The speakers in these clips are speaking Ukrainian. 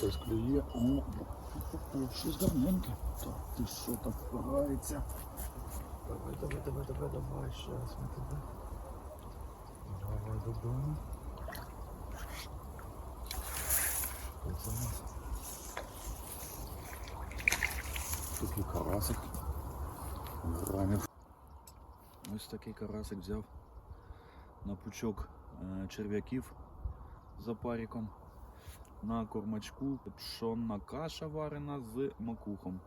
Щось клює. О, щось гарненьке. Так, ти що так впирається? Давай, давай, давай, давай, давай, щас ми тебе. Давай додому. Що це у нас? Такий карасик. Грамів. Ось такий карасик взяв на пучок е, черв'яків за паріком. На кормачку пшонна каша варена з макухом.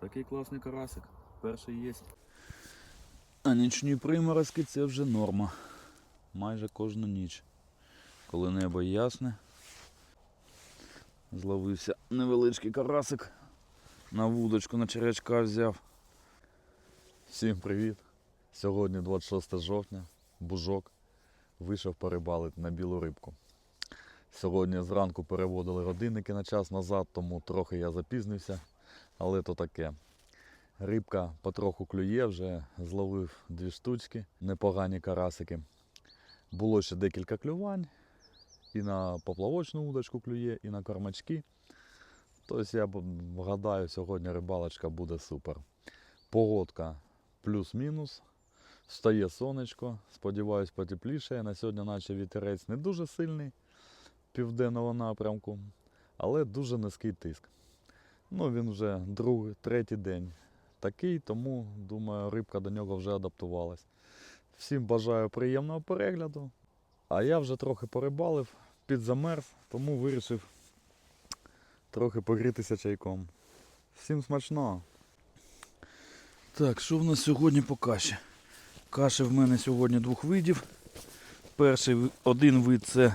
Такий класний карасик. Перший є. А нічні приморозки це вже норма. Майже кожну ніч. Коли небо ясне. Зловився невеличкий карасик. На вудочку на черв'ячка взяв. Всім привіт! Сьогодні 26 жовтня, бужок. Вийшов порибалити на білу рибку. Сьогодні зранку переводили годинники на час назад, тому трохи я запізнився, але то таке. Рибка потроху клює, вже зловив дві штучки, непогані карасики. Було ще декілька клювань. І на поплавочну удочку клює, і на кормачки. Тобто я б- гадаю, сьогодні рибалочка буде супер. Погодка плюс-мінус. Встає сонечко, сподіваюсь, потепліше. На сьогодні наче вітерець не дуже сильний південного напрямку, але дуже низький тиск. Ну, він вже другий, третій день такий, тому думаю, рибка до нього вже адаптувалась. Всім бажаю приємного перегляду. А я вже трохи порибалив, підзамерз, тому вирішив трохи погрітися чайком. Всім смачного! Так, що в нас сьогодні по каші? Каші в мене сьогодні двох видів. Перший один вид це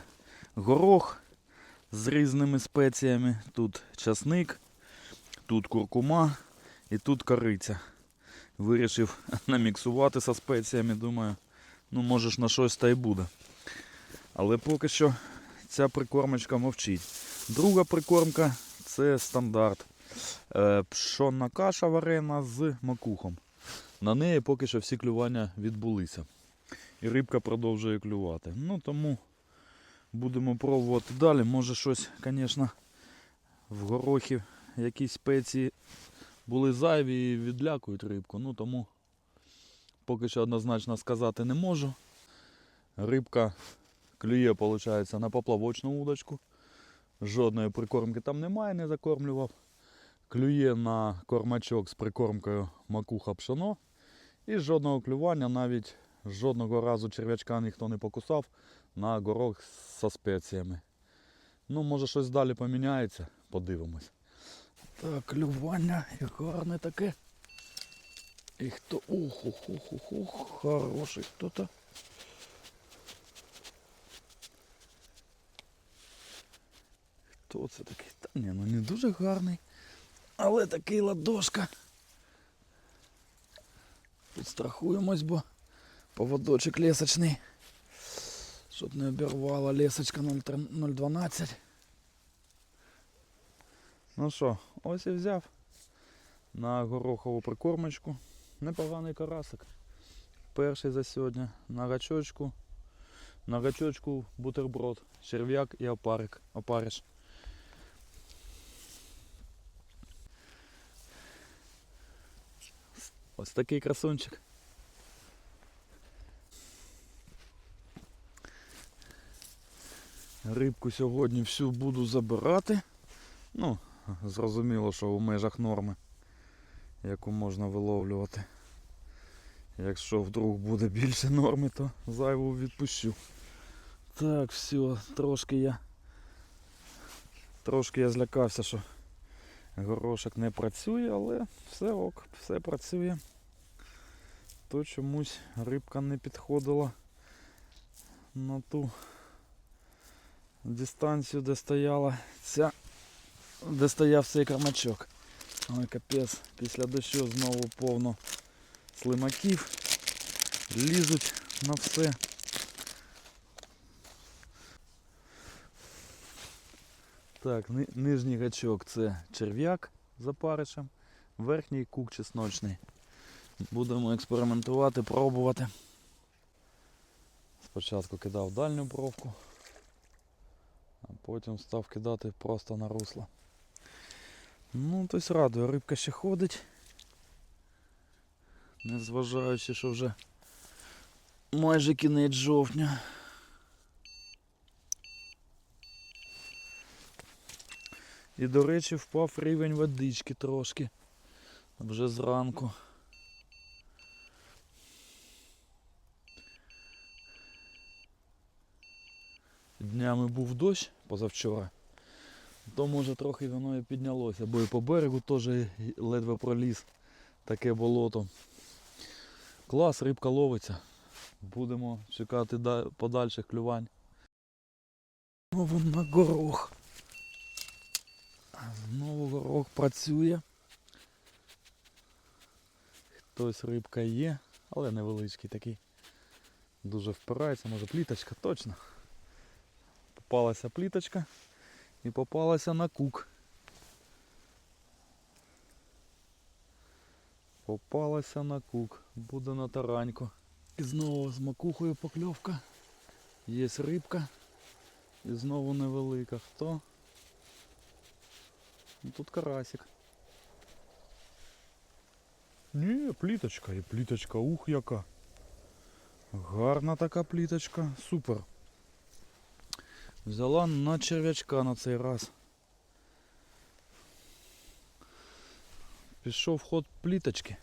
горох з різними спеціями. Тут часник, тут куркума і тут кориця. Вирішив наміксувати зі спеціями, думаю, ну може ж на щось та й буде. Але поки що ця прикормочка мовчить. Друга прикормка це стандарт. Е, Пшонна каша варена з макухом. На неї поки що всі клювання відбулися. І рибка продовжує клювати. Ну тому будемо пробувати далі. Може щось, звісно, в горохі якісь спеції були зайві і відлякують рибку. Ну тому поки що однозначно сказати не можу. Рибка клює, виходить, на поплавочну удочку. Жодної прикормки там немає, не закормлював. Клює на кормачок з прикормкою макуха пшоно. І жодного клювання, навіть жодного разу черв'ячка ніхто не покусав на горох зі спеціями. Ну, може щось далі поміняється, подивимось. Так, клювання і гарне таке. І хто. Ух, ух, ух, ух, ух, хороший хто-то. Хто це такий? Та ні, ну не дуже гарний. Але такий ладошка. Підстрахуємось, бо поводочок лесочний. Щоб не обірвала лесочка 0,12. Ну що, ось і взяв на горохову прикормочку. Непоганий карасик. Перший за сьогодні. На гачочку. На гачочку бутерброд, черв'як і опарик. Опариш. Ось такий красунчик. Рибку сьогодні всю буду забирати. Ну, зрозуміло, що в межах норми, яку можна виловлювати. Якщо вдруг буде більше норми, то зайву відпущу. Так, все, трошки я. Трошки я злякався, що горошок не працює, але все ок, все працює. То чомусь рибка не підходила на ту дистанцію, де стояла ця, де стояв цей кармачок. Ой, капець, після дощу знову повно слимаків. Лізуть на все. Так, ни- нижній гачок це черв'як з опаришем, верхній кук чесночний. Будемо експериментувати, пробувати. Спочатку кидав дальню бровку, А потім став кидати просто на русло. Ну, тобто радує, рибка ще ходить. Незважаючи, що вже майже кінець жовтня. І, до речі, впав рівень водички трошки. Вже зранку. Днями був дощ позавчора, то може трохи воно і піднялося, бо і по берегу теж ледве проліз таке болото. Клас, рибка ловиться. Будемо чекати подальших клювань. Знову на горох. Знову горох працює. Хтось рибка є, але невеличкий такий. Дуже впирається, може пліточка, точно. Попалася пліточка і попалася на кук. Попалася на кук. Буде на тараньку. І знову з макухою покльовка. Є рибка. І знову невелика. Хто? Ну, тут карасик. Ні, пліточка, і пліточка, ух яка. Гарна така пліточка, супер. Взяла на черв'ячка на цей раз. Пішов ход пліточки.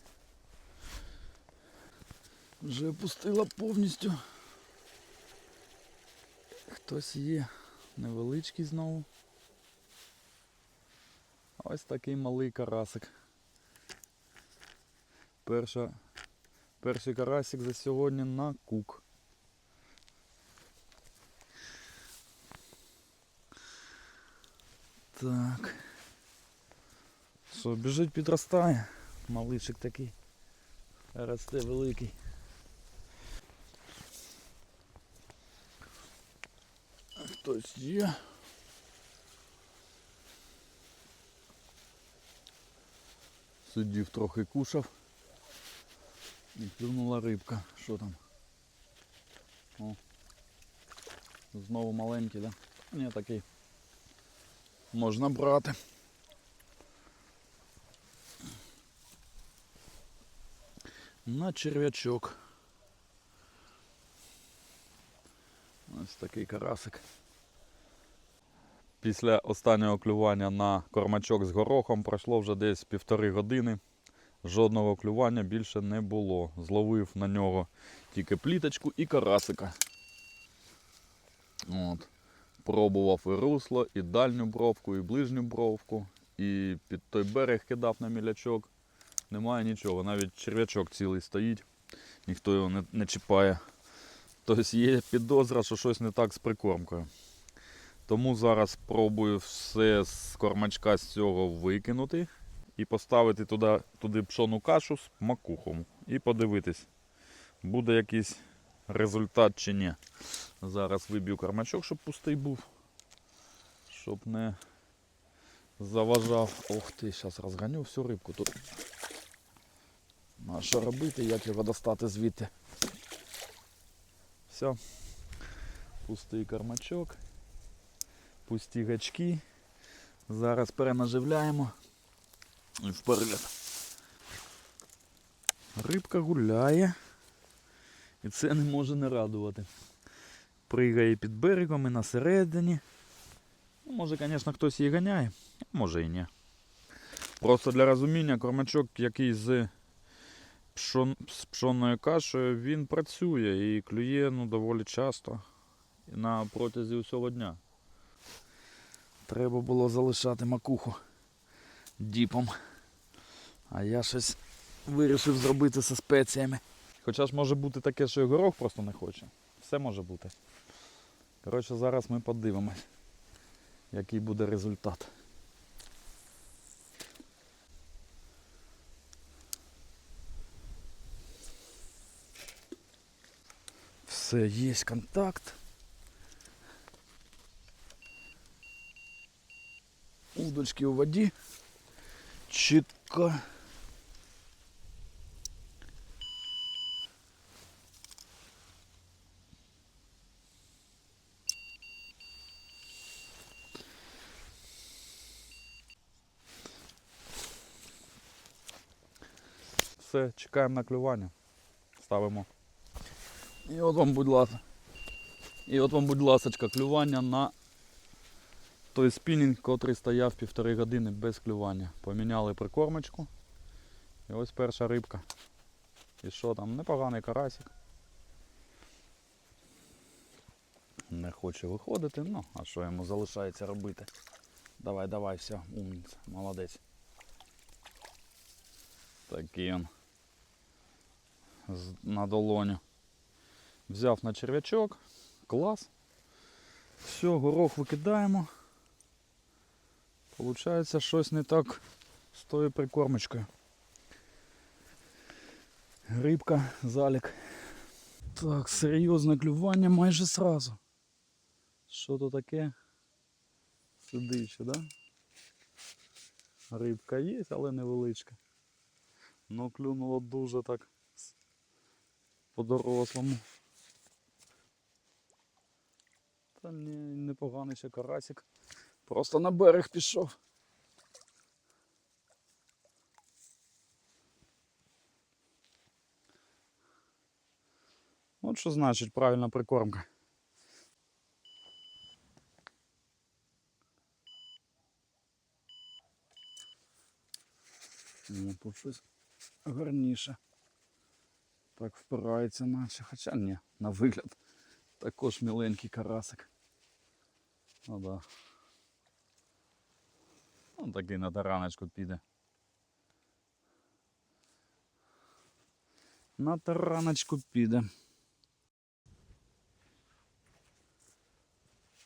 Вже опустила повністю. Хтось є невеличкий знову. Ось такий малий карасик. Перша, перший карасик за сьогодні на кук. Так. Що, біжить, підростає. Малишик такий. Росте великий. Хтось є. Сидів трохи кушав. І клюнула рибка. Що там? О. Знову маленький, да? Ні, такий. Можна брати. На черв'ячок. Ось такий карасик. Після останнього клювання на кормачок з горохом пройшло вже десь півтори години. Жодного клювання більше не було. Зловив на нього тільки пліточку і карасика. Пробував і русло, і дальню бровку, і ближню бровку, і під той берег кидав на мілячок. Немає нічого, навіть черв'ячок цілий стоїть, ніхто його не, не чіпає. Тобто є підозра, що щось не так з прикормкою. Тому зараз пробую все з кормачка з цього викинути і поставити туди, туди пшону кашу з макухом. І подивитись, буде якийсь результат чи ні. Зараз виб'ю кормачок, щоб пустий був, щоб не заважав. Ох ти, зараз розганю всю рибку тут. А що робити, як його достати звідти? Все. Пустий кормачок, пусті гачки. Зараз перенаживляємо і вперед. Рибка гуляє. І це не може не радувати. Пригає під берегом і на середині. Ну, може, звісно, хтось її ганяє, а може і ні. Просто для розуміння кормачок, який з, пшон, з пшонною кашею, він працює і клює ну, доволі часто на протязі усього дня. Треба було залишати макуху діпом. А я щось вирішив зробити зі спеціями. Хоча ж може бути таке, що і горох просто не хоче. Все може бути. Коротше, зараз ми подивимось, який буде результат. Все, є контакт. Удочки у воді. Чітко. Все, чекаємо на клювання. Ставимо. І от вам, будь ласка. І от вам, будь ласочка, клювання на той спінінг, котрий стояв півтори години без клювання. Поміняли прикормочку. І ось перша рибка. І що там? Непоганий карасик. Не хоче виходити, ну, а що йому залишається робити? Давай, давай, все, умниця, молодець. Такий он. На долоню. Взяв на черв'ячок. Клас. Все, горох викидаємо. Получається щось не так з тою прикормочкою. Рибка, залік. Так, серйозне клювання майже сразу. Що то таке? Сидиче, да? Рибка є, але невеличка. Ну клюнуло дуже так по-дорослому. Та непоганий ще карасик. Просто на берег пішов. От що значить правильна прикормка. Тут щось гарніше. Так впирається наче. Хоча ні, на вигляд. Також міленький карасик. Ну да. Ну такий на тараночку піде. На тараночку піде.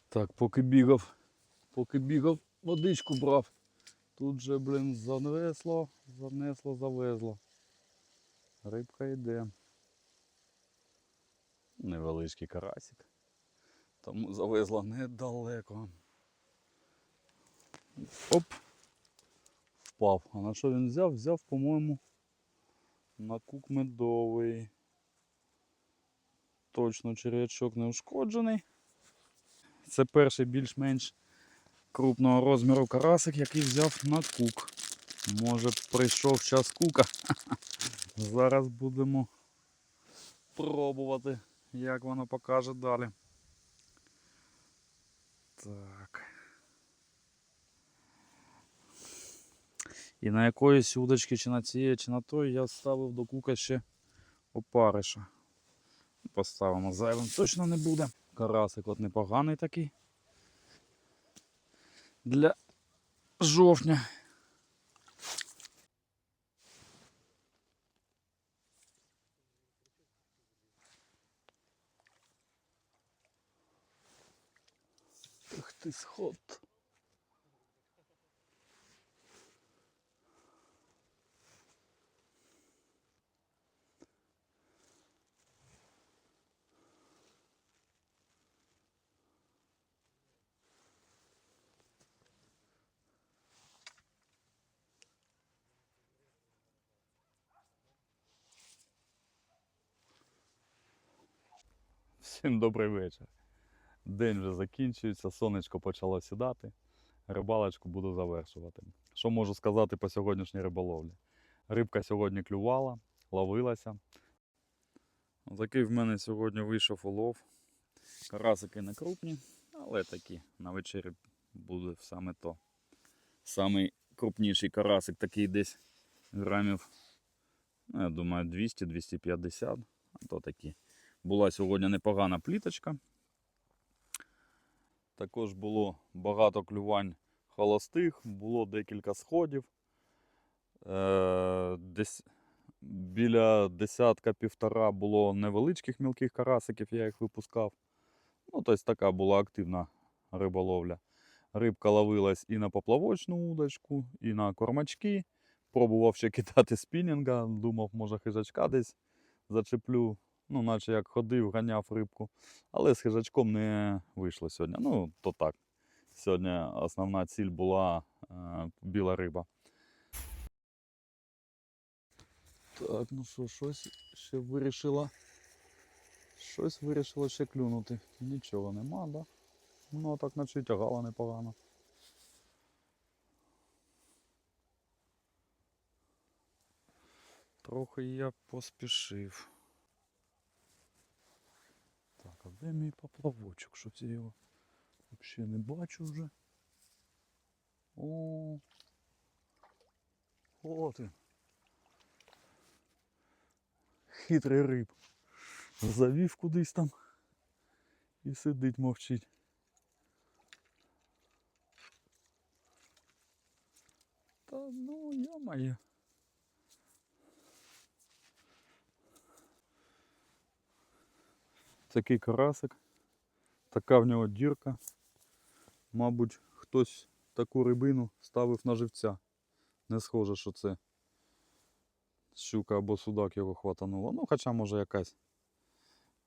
Так, поки бігав, поки бігав, водичку брав. Тут же, блін, занесло, занесло, завезло. Рибка йде. Невеличкий карасик. Тому завезла недалеко. Оп. Впав. А на що він взяв? Взяв, по-моєму, на кук медовий. Точно черв'ячок не ушкоджений. Це перший більш-менш крупного розміру карасик, який взяв на кук. Може прийшов час кука. Зараз будемо пробувати, як воно покаже далі. Так. І на якоїсь удочки, чи на цієї, чи на той, я ставив до кука ще опариша. Поставимо зайвим точно не буде. Карасик от непоганий такий. Для жовтня. Ти сход. Всім добрий вечір. День вже закінчується, сонечко почало сідати. Рибалочку буду завершувати. Що можу сказати по сьогоднішній риболовлі? Рибка сьогодні клювала, ловилася. Такий в мене сьогодні вийшов улов. Карасики не крупні, але такі на вечері буде саме то. Самий крупніший карасик такий десь грамів, ну, я думаю, 200-250, а то такі. Була сьогодні непогана пліточка. Також було багато клювань холостих, було декілька сходів. Е, десь біля десятка-півтора було невеличких мілких карасиків, я їх випускав. Ну, тобто така була активна риболовля. Рибка ловилась і на поплавочну удочку, і на кормачки. Пробував ще кидати спінінга, думав, може хижачка десь зачеплю. Ну, наче як ходив, ганяв рибку. Але з хижачком не вийшло сьогодні. Ну, то так. Сьогодні основна ціль була е, біла риба. Так, ну що, щось ще вирішила. Щось вирішила ще клюнути. Нічого нема, да? Ну, а так наче тягала непогано. Трохи я поспішив. Так, а де мій поплавочок? Щось я його взагалі не бачу вже. О, от він. Хитрий риб. Завів кудись там і сидить мовчить. Та ну, я-моє. Такий карасик. Така в нього дірка. Мабуть, хтось таку рибину ставив на живця. Не схоже, що це щука або судак його хватануло. Ну, хоча може якась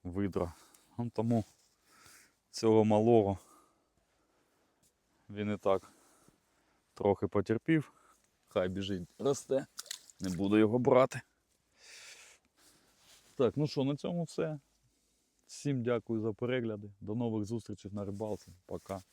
видра. Ну, тому цього малого він і так трохи потерпів. Хай біжить, росте. Не буду його брати. Так, ну що, на цьому все. Всім дякую за перегляди. До нових зустрічей на рибалці. Пока.